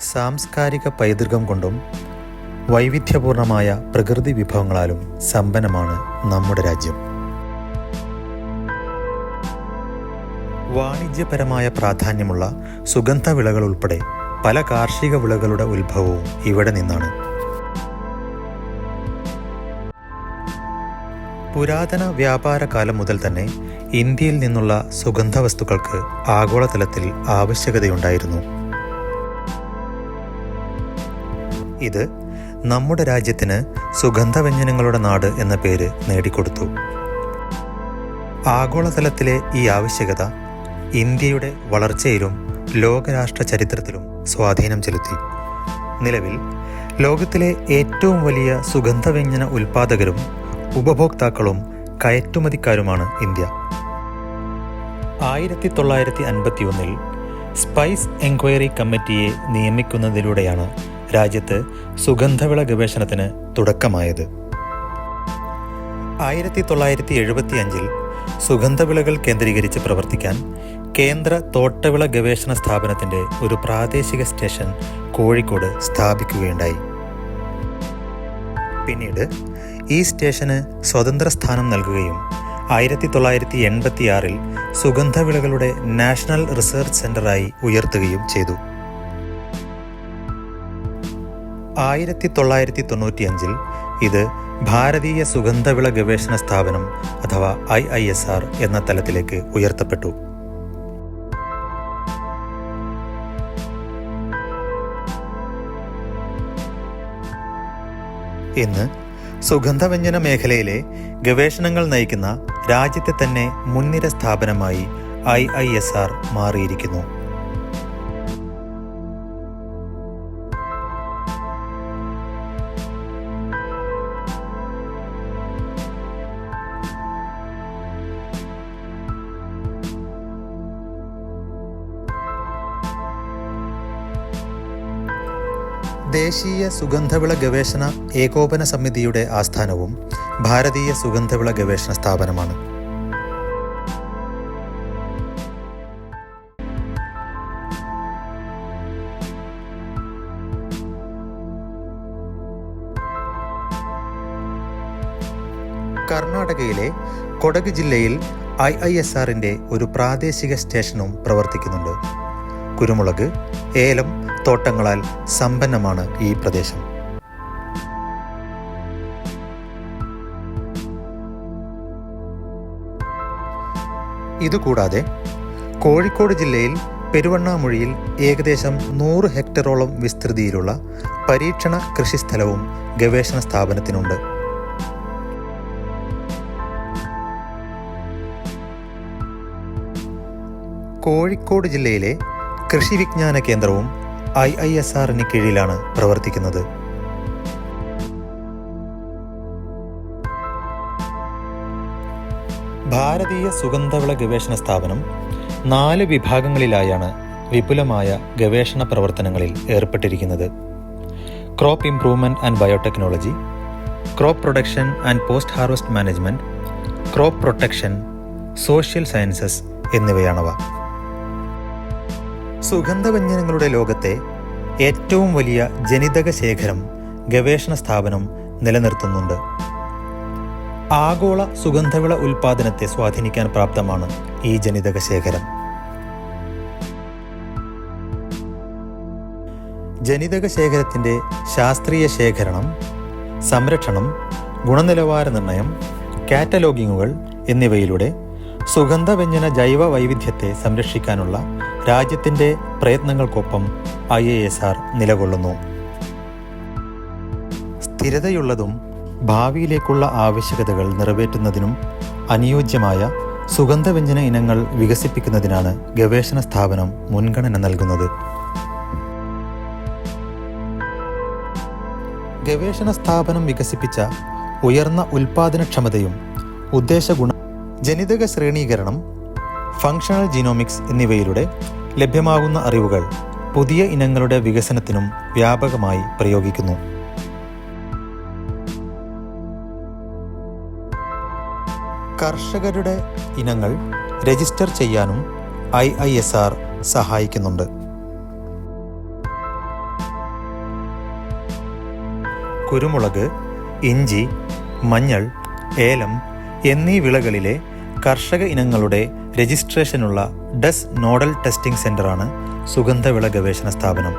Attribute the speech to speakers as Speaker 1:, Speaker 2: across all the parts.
Speaker 1: സാംസ്കാരിക പൈതൃകം കൊണ്ടും വൈവിധ്യപൂർണമായ പ്രകൃതി വിഭവങ്ങളാലും സമ്പന്നമാണ് നമ്മുടെ രാജ്യം. വാണിജ്യപരമായ പ്രാധാന്യമുള്ള സുഗന്ധവിളകൾ ഉൾപ്പെടെ പല കാർഷിക വിളകളുടെ ഉത്ഭവവും ഇവിടെ നിന്നാണ്. പുരാതന വ്യാപാര കാലം മുതൽ തന്നെ ഇന്ത്യയിൽ നിന്നുള്ള സുഗന്ധവസ്തുക്കൾക്ക് ആഗോളതലത്തിൽ ആവശ്യകതയുണ്ടായിരുന്നു. ഇത് നമ്മുടെ രാജ്യത്തിന് സുഗന്ധവ്യഞ്ജനങ്ങളുടെ നാട് എന്ന പേര് നേടിക്കൊടുത്തു. ആഗോളതലത്തിലെ ഈ ആവശ്യകത ഇന്ത്യയുടെ വളർച്ചയിലും ലോകരാഷ്ട്ര ചരിത്രത്തിലും സ്വാധീനം ചെലുത്തി. നിലവിൽ ലോകത്തിലെ ഏറ്റവും വലിയ സുഗന്ധവ്യഞ്ജന ഉൽപാദകരും ഉപഭോക്താക്കളും കയറ്റുമതിക്കാരുമാണ് ഇന്ത്യ. ആയിരത്തി തൊള്ളായിരത്തി അൻപത്തി ഒന്നിൽ സ്പൈസ് എൻക്വയറി കമ്മിറ്റിയെ നിയമിക്കുന്നതിലൂടെയാണ് രാജ്യത്ത് സുഗന്ധവിള ഗവേഷണത്തിന് തുടക്കമായത്. ആയിരത്തി തൊള്ളായിരത്തി എഴുപത്തി അഞ്ചിൽ സുഗന്ധവിളകൾ കേന്ദ്രീകരിച്ച് പ്രവർത്തിക്കാൻ കേന്ദ്ര തോട്ടവിള ഗവേഷണ സ്ഥാപനത്തിന്റെ ഒരു പ്രാദേശിക സ്റ്റേഷൻ കോഴിക്കോട് സ്ഥാപിക്കുകയുണ്ടായി. പിന്നീട് ഈ സ്റ്റേഷന് സ്വതന്ത്ര സ്ഥാനം നൽകുകയും ആയിരത്തി തൊള്ളായിരത്തി എൺപത്തിയാറിൽ സുഗന്ധവിളകളുടെ നാഷണൽ റിസർച്ച് സെന്ററായി ഉയർത്തുകയും ചെയ്തു. ആയിരത്തി തൊള്ളായിരത്തി തൊണ്ണൂറ്റിയഞ്ചിൽ ഇത് ഭാരതീയ സുഗന്ധവിള ഗവേഷണ സ്ഥാപനം അഥവാ ഐ ഐ എസ് ആർ എന്ന തലത്തിലേക്ക് ഉയർത്തപ്പെട്ടു. ഇന്ന് സുഗന്ധവ്യഞ്ജന മേഖലയിലെ ഗവേഷണങ്ങൾ നയിക്കുന്ന രാജ്യത്തെ തന്നെ മുൻനിര സ്ഥാപനമായി ഐ ഐ എസ് ആർ മാറിയിരിക്കുന്നു. ദേശീയ സുഗന്ധവിള ഗവേഷണ ഏകോപന സമിതിയുടെ ആസ്ഥാനവും ഭാരതീയ സുഗന്ധവിള ഗവേഷണ സ്ഥാപനമാണ്. കർണാടകയിലെ കൊടക് ജില്ലയിൽ ഐ ഐ എസ് ആറിന്റെ ഒരു പ്രാദേശിക സ്റ്റേഷനും പ്രവർത്തിക്കുന്നുണ്ട്. കുരുമുളക് ഏലം തോട്ടങ്ങളാൽ സമ്പന്നമാണ് ഈ പ്രദേശം. ഇതുകൂടാതെ കോഴിക്കോട് ജില്ലയിൽ പെരുവണ്ണാമുഴിയിൽ ഏകദേശം നൂറ് ഹെക്ടറോളം വിസ്തൃതിയിലുള്ള പരീക്ഷണ കൃഷിസ്ഥലവും ഗവേഷണ സ്ഥാപനത്തിനുണ്ട്. കോഴിക്കോട് ജില്ലയിലെ കൃഷി വിജ്ഞാന കേന്ദ്രവും ഐ ഐ എസ് ആറിന് കീഴിലാണ് പ്രവർത്തിക്കുന്നത്. ഭാരതീയ സുഗന്ധവിള ഗവേഷണ സ്ഥാപനം നാല് വിഭാഗങ്ങളിലായാണ് വിപുലമായ ഗവേഷണ പ്രവർത്തനങ്ങളിൽ ഏർപ്പെട്ടിരിക്കുന്നത്. Crop improvement and biotechnology crop production and post harvest management crop protection social sciences എന്നിവയാണവ. സുഗന്ധവ്യഞ്ജനങ്ങളുടെ ലോകത്തെ ഏറ്റവും വലിയ ജനിതക ശേഖരം ഗവേഷണ സ്ഥാപനം നിലനിർത്തുന്നുണ്ട്. ആഗോള സുഗന്ധവിള ഉൽപാദനത്തെ സ്വാധീനിക്കാൻ പ്രാപ്തമാണ് ഈ ജനിതക ശേഖരം. ജനിതക ശേഖരത്തിന്റെ ശാസ്ത്രീയ ശേഖരണം സംരക്ഷണം ഗുണനിലവാര നിർണയം കാറ്റലോഗിങ്ങുകൾ എന്നിവയിലൂടെ സുഗന്ധവ്യഞ്ജന ജൈവ വൈവിധ്യത്തെ സംരക്ഷിക്കാനുള്ള രാജ്യത്തിന്റെ പ്രയത്നങ്ങൾക്കൊപ്പം ഐ എ എസ് ആർ നിലകൊള്ളുന്നു. സ്ഥിരതയുള്ളതും ഭാവിയിലേക്കുള്ള ആവശ്യകതകൾ നിറവേറ്റുന്നതിനും അനുയോജ്യമായ സുഗന്ധവ്യഞ്ജന ഇനങ്ങൾ വികസിപ്പിക്കുന്നതിനാണ് ഗവേഷണ സ്ഥാപനം മുൻഗണന നൽകുന്നത്. ഗവേഷണ സ്ഥാപനം വികസിപ്പിച്ച ഉയർന്ന ഉൽപാദനക്ഷമതയും ഉദ്ദേശഗുണ ജനിതക ശ്രേണീകരണം ഫങ്ഷണൽ ജീനോമിക്സ് എന്നിവയിലൂടെ ലഭ്യമാകുന്ന അറിവുകൾ പുതിയ ഇനങ്ങളുടെ വികസനത്തിനും വ്യാപകമായി പ്രയോഗിക്കുന്നു. കർഷകരുടെ ഇനങ്ങൾ രജിസ്റ്റർ ചെയ്യാനും ഐ ഐ എസ് ആർ സഹായിക്കുന്നുണ്ട്. കുരുമുളക് ഇഞ്ചി മഞ്ഞൾ ഏലം എന്നീ വിളകളിലെ കർഷക ഇനങ്ങളുടെ രജിസ്ട്രേഷനുള്ള ഡസ് നോഡൽ ടെസ്റ്റിംഗ് സെന്ററാണ് സുഗന്ധവിള ഗവേഷണ സ്ഥാപനം.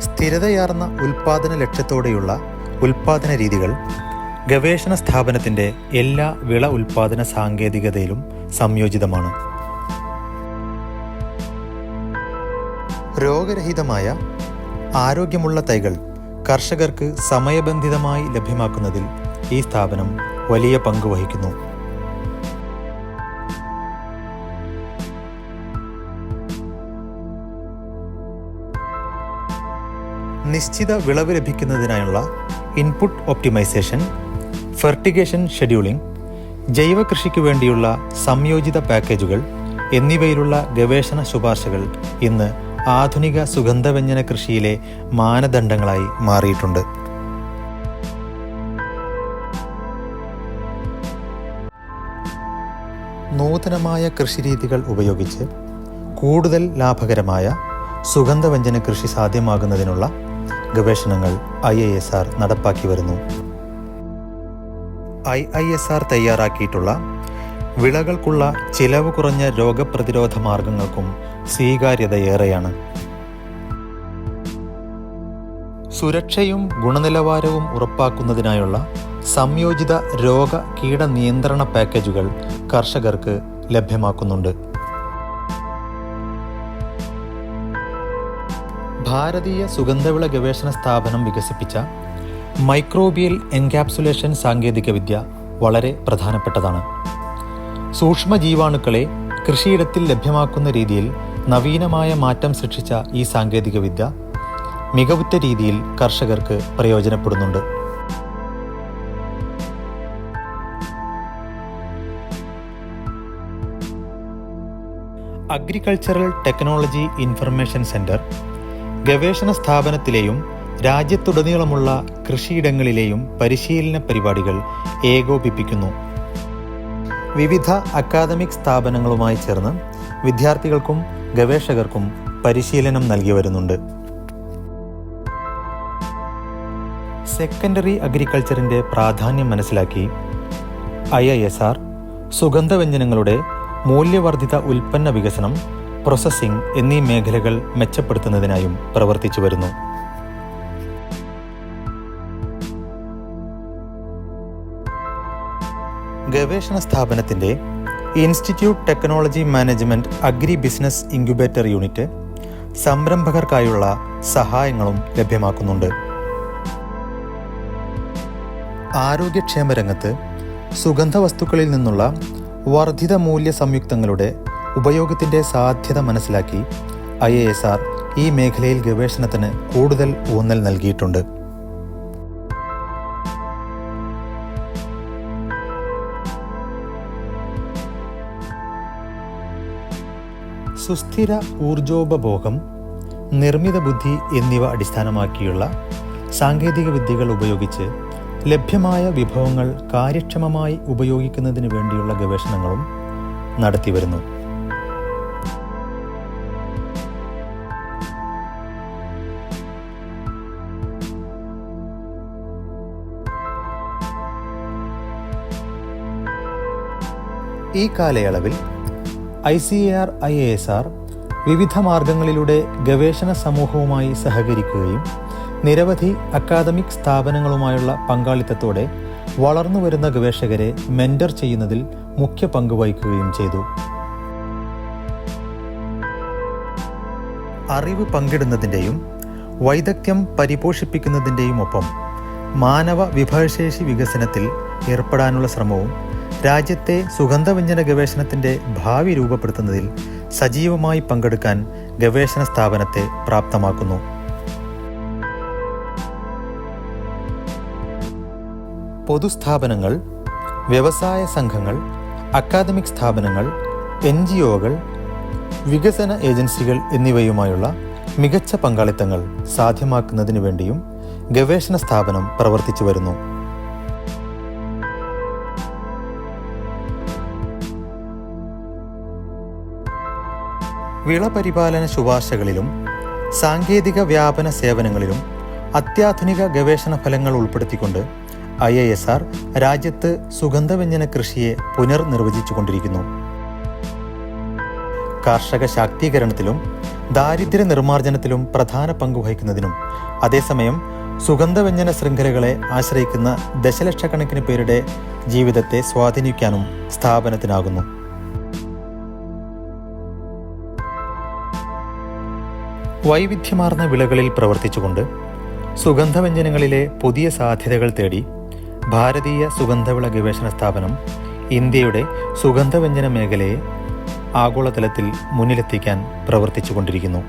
Speaker 1: സ്ഥിരതയാർന്ന ഉൽപാദന ലക്ഷ്യത്തോടെയുള്ള ഉൽപാദന രീതികൾ ഗവേഷണ സ്ഥാപനത്തിന്റെ എല്ലാ വിള ഉൽപാദന സാങ്കേതികതയിലും സംയോജിതമാണ്. രോഗരഹിതമായ ആരോഗ്യമുള്ള തൈകൾ കർഷകർക്ക് സമയബന്ധിതമായി ലഭ്യമാക്കുന്നതിൽ ഈ സ്ഥാപനം വലിയ പങ്ക് വഹിക്കുന്നു. നിശ്ചിത വിളവ് ലഭിക്കുന്നതിനായുള്ള ഇൻപുട്ട് ഒപ്റ്റിമൈസേഷൻ ഫെർട്ടിഗേഷൻ ഷെഡ്യൂളിംഗ് ജൈവ കൃഷിക്ക് വേണ്ടിയുള്ള സംയോജിത പാക്കേജുകൾ എന്നിവയിലുള്ള ഗവേഷണ ശുപാർശകൾ ഇന്ന് ആധുനിക സുഗന്ധവ്യഞ്ജന കൃഷിയിലെ മാനദണ്ഡങ്ങളായി മാറിയിട്ടുണ്ട്. നൂതനമായ കൃഷിരീതികൾ ഉപയോഗിച്ച് കൂടുതൽ ലാഭകരമായ സുഗന്ധവ്യഞ്ജന കൃഷി സാധ്യമാകുന്നതിനുള്ള ഗവേഷണങ്ങൾ ഐ ഐ എസ് ആർ നടപ്പാക്കി വരുന്നു. ഐ ഐ എസ് ആർ തയ്യാറാക്കിയിട്ടുള്ള വിളകൾക്കുള്ള ചിലവ് കുറഞ്ഞ രോഗപ്രതിരോധ മാർഗങ്ങൾക്കും സ്വീകാര്യതയേറെയാണ്. സുരക്ഷയും ഗുണനിലവാരവും ഉറപ്പാക്കുന്നതിനായുള്ള സംയോജിത രോഗ കീട നിയന്ത്രണ പാക്കേജുകൾ കർഷകർക്ക് ലഭ്യമാക്കുന്നുണ്ട്. ഭാരതീയ സുഗന്ധവിള ഗവേഷണ സ്ഥാപനം വികസിപ്പിച്ച മൈക്രോബിയൽ എൻകാപ്സുലേഷൻ സാങ്കേതികവിദ്യ വളരെ പ്രധാനപ്പെട്ടതാണ്. സൂക്ഷ്മ ജീവാണുക്കളെ കൃഷിയിടത്തിൽ ലഭ്യമാക്കുന്ന രീതിയിൽ നവീനമായ മാറ്റം സൃഷ്ടിച്ച ഈ സാങ്കേതികവിദ്യ മികവുറ്റ രീതിയിൽ കർഷകർക്ക് പ്രയോജനപ്പെടുന്നുണ്ട്. അഗ്രികൾച്ചറൽ ടെക്നോളജി ഇൻഫർമേഷൻ സെന്റർ ഗവേഷണ സ്ഥാപനത്തിലെയും രാജ്യത്തുടനീളമുള്ള കൃഷിയിടങ്ങളിലെയും പരിശീലന പരിപാടികൾ ഏകോപിപ്പിക്കുന്നു. വിവിധ അക്കാദമിക് സ്ഥാപനങ്ങളുമായി ചേർന്ന് വിദ്യാർത്ഥികൾക്കും ഗവേഷകർക്കും പരിശീലനം നൽകി വരുന്നുണ്ട്. സെക്കൻഡറി അഗ്രികൾച്ചറിന്റെ പ്രാധാന്യം മനസ്സിലാക്കി ഐ ഐ എസ് ആർ സുഗന്ധവ്യഞ്ജനങ്ങളുടെ മൂല്യവർദ്ധിത ഉൽപ്പന്ന വികസനം പ്രോസസ്സിംഗ് എന്നീ മേഖലകൾ മെച്ചപ്പെടുത്തുന്നതിനായും പ്രവർത്തിച്ചു വരുന്നു. ഗവേഷണ സ്ഥാപനത്തിന്റെ institute technology management agri business incubator unit സംരംഭകർക്കായുള്ള സഹായങ്ങളും ലഭ്യമാക്കുന്നുണ്ട്. ആരോഗ്യക്ഷേമ രംഗത്ത് സുഗന്ധ വസ്തുക്കളിൽ നിന്നുള്ള വർദ്ധിത മൂല്യ സംയുക്തങ്ങളുടെ ഉപയോഗത്തിന്റെ സാധ്യത മനസ്സിലാക്കി ഐ ഈ മേഖലയിൽ ഗവേഷണത്തിന് കൂടുതൽ ഊന്നൽ നൽകിയിട്ടുണ്ട്. സുസ്ഥിര ഊർജോപഭോഗം നിർമ്മിത ബുദ്ധി എന്നിവ അടിസ്ഥാനമാക്കിയുള്ള സാങ്കേതിക വിദ്യകൾ ഉപയോഗിച്ച് ലഭ്യമായ വിഭവങ്ങൾ കാര്യക്ഷമമായി ഉപയോഗിക്കുന്നതിന് വേണ്ടിയുള്ള ഗവേഷണങ്ങളും നടത്തിവരുന്നു ഈ കാലയളവിൽ I C A R I A S R വിവിധ മാർഗങ്ങളിലൂടെ ഗവേഷണ സമൂഹവുമായി സഹകരിക്കുകയും നിരവധി അക്കാദമിക് സ്ഥാപനങ്ങളുമായുള്ള പങ്കാളിത്തത്തോടെ വളർന്നു വരുന്ന ഗവേഷകരെ മെന്റർ ചെയ്യുന്നതിൽ മുഖ്യ പങ്ക് വഹിക്കുകയും ചെയ്തു. അറിവ് പങ്കിടുന്നതിന്റെയും വൈദഗ്ധ്യം പരിപോഷിപ്പിക്കുന്നതിന്റെയും ഒപ്പം മാനവ വിഭവശേഷി വികസനത്തിൽ ഏർപ്പെടാനുള്ള ശ്രമവും രാജ്യത്തെ സുഗന്ധവ്യഞ്ജന ഗവേഷണത്തിന്റെ ഭാവി രൂപപ്പെടുത്തുന്നതിൽ സജീവമായി പങ്കെടുക്കാൻ ഗവേഷണ സ്ഥാപനത്തെ പ്രാപ്തമാക്കുന്നു. പൊതുസ്ഥാപനങ്ങൾ വ്യവസായ സംഘങ്ങൾ അക്കാദമിക് സ്ഥാപനങ്ങൾ എൻ ജി ഒകൾ വികസന ഏജൻസികൾ എന്നിവയുമായുള്ള മികച്ച പങ്കാളിത്തങ്ങൾ സാധ്യമാക്കുന്നതിനു വേണ്ടിയും ഗവേഷണ സ്ഥാപനം പ്രവർത്തിച്ചു വരുന്നു വിളപരിപാലന ശുപാർശകളിലും സാങ്കേതിക വ്യാപന സേവനങ്ങളിലും അത്യാധുനിക ഗവേഷണ ഫലങ്ങൾ ഉൾപ്പെടുത്തിക്കൊണ്ട് ഐ ഐ എസ് ആർ രാജ്യത്ത് സുഗന്ധവ്യഞ്ജന കൃഷിയെ പുനർനിർവചിച്ചുകൊണ്ടിരിക്കുന്നു. കാർഷക ശാക്തീകരണത്തിലും ദാരിദ്ര്യ നിർമ്മാർജനത്തിലും പ്രധാന പങ്കുവഹിക്കുന്നതിനും അതേസമയം സുഗന്ധവ്യഞ്ജന ശൃംഖലകളെ ആശ്രയിക്കുന്ന ദശലക്ഷക്കണക്കിന് പേരുടെ ജീവിതത്തെ സ്വാധീനിക്കാനും സ്ഥാപനത്തിനാകുന്നു. വൈവിധ്യമാർന്ന വിളകളിൽ പ്രവർത്തിച്ചുകൊണ്ട് സുഗന്ധവ്യഞ്ജനങ്ങളിലെ പുതിയ സാധ്യതകൾ തേടി ഭാരതീയ സുഗന്ധവിള ഗവേഷണ സ്ഥാപനം ഇന്ത്യയുടെ സുഗന്ധവ്യഞ്ജന മേഖലയെ ആഗോളതലത്തിൽ മുന്നിലെത്തിക്കാൻ പ്രവർത്തിച്ചുകൊണ്ടിരിക്കുന്നു.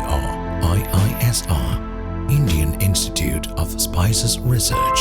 Speaker 2: IISR Indian Institute of Spices Research